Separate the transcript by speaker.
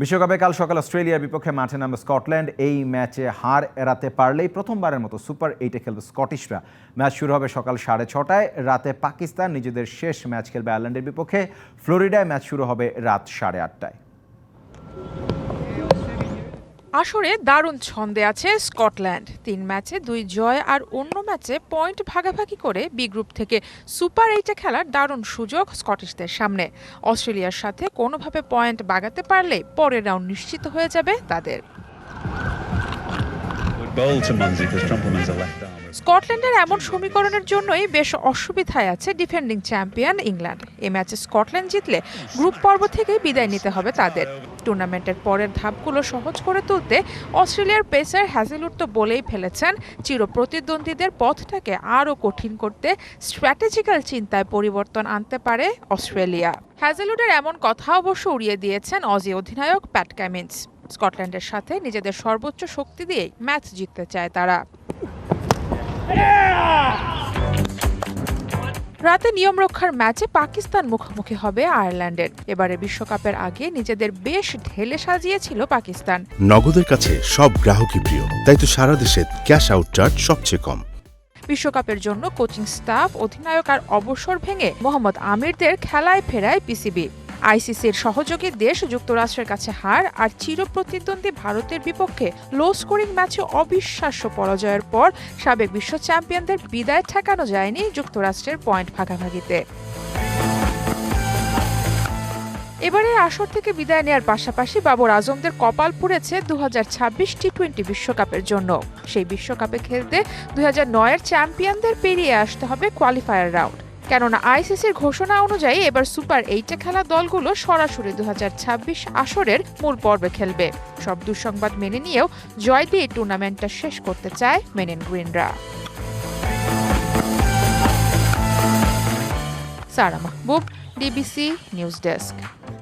Speaker 1: বিশ্বকাপে কাল সকাল অস্ট্রেলিয়ার বিপক্ষে মাঠে নামবে স্কটল্যান্ড। এই ম্যাচে হার এড়াতে পারলেই প্রথমবারের মতো সুপার এইটে খেলবে স্কটিশরা। ম্যাচ শুরু হবে সকাল সাড়ে ছটায়। রাতে পাকিস্তান নিজেদের শেষ ম্যাচ খেলবে আয়ারল্যান্ডের বিপক্ষে। ফ্লোরিডায় ম্যাচ শুরু হবে রাত সাড়ে আটটায়।
Speaker 2: আসরে দারুণ ছন্দে আছে স্কটল্যান্ড। তিন ম্যাচে দুই জয় আর অন্য ম্যাচে পয়েন্ট ভাগাভাগি করে বি গ্রুপ থেকে সুপার এইটে খেলার দারুণ সুযোগ স্কটিশদের সামনে। অস্ট্রেলিয়ার সাথে কোনোভাবে পয়েন্ট বাগাতে পারলে পরের রাউন্ড নিশ্চিত হয়ে যাবে তাদের। স্কটল্যান্ডের এমন সমীকরণের জন্যই বেশ অসুবিধায় আছে ডিফেন্ডিং চ্যাম্পিয়ন ইংল্যান্ড। এই ম্যাচে স্কটল্যান্ড জিতলে গ্রুপ পর্ব থেকে বিদায় নিতে হবে তাদের। টুর্নামেন্টের পরের ধাপগুলো সহজ করে তুলতে অস্ট্রেলিয়ার পেসার হ্যাজেলউড তো বলেই ফেলেছেন, চিরপ্রতিদ্বন্দ্বীদের পথটাকে আরও কঠিন করতে স্ট্র্যাটেজিক্যাল চিন্তায় পরিবর্তন আনতে পারে অস্ট্রেলিয়া। হ্যাজেলউডের এমন কথা অবশ্য উড়িয়ে দিয়েছেন অজি অধিনায়ক প্যাট ক্যামিন্স স্কটল্যান্ডের সাথে নিজেদের সর্বোচ্চ শক্তি দিয়েই ম্যাচ জিততে চায় তারা। রাতে নিয়ম রক্ষার ম্যাচে পাকিস্তান মুখোমুখি হবে আয়ারল্যান্ডের। এবারে বিশ্বকাপের আগে নিজেদের বেশ ঢেলে সাজিয়েছিল পাকিস্তান।
Speaker 3: নগদের কাছে সব গ্রাহকই প্রিয় তাই তো সারা দেশে ক্যাশ আউট চার্জ সবচেয়ে কম।
Speaker 2: বিশ্বকাপের জন্য কোচিং স্টাফ অধিনায়ক আর অবসর ভেঙে মোহাম্মদ আমিরদের খেলায় ফেরায় পিসিবি। আইসিসির সহযোগী দেশ যুক্তরাষ্ট্রের কাছে হার আর চিরপ্রতিদ্বন্দ্বী ভারতের বিপক্ষে লো স্কোরিং ম্যাচে অবিশ্বাস্য পরাজয়ের পর সাবেক বিশ্ব চ্যাম্পিয়নদের বিদায় ঠেকানো যায়নি যুক্তরাষ্ট্রের পয়েন্ট ভাগাভাগিতে। এবারে আসর থেকে বিদায় নেওয়ার পাশাপাশি বাবর আজমদের কপাল পুড়েছে দু হাজার ছাব্বিশ টি টোয়েন্টি বিশ্বকাপের জন্য। সেই বিশ্বকাপে খেলতে দুই এর চ্যাম্পিয়নদের পেরিয়ে আসতে হবে কোয়ালিফায়ার রাউন্ড কেননা আইসিসির ঘোষণা অনুযায়ী এবার সুপার এইটে খেলা দলগুলো সরাসরি দুহাজার ছাব্বিশ আসরের মূল পর্বে খেলবে। সব দুঃসংবাদ মেনে নিয়েও জয় দিয়ে টুর্নামেন্টটা শেষ করতে চায় মেনেন গ্রিনরা সারা মাহবুব, ডিবিসি নিউজ ডেস্ক।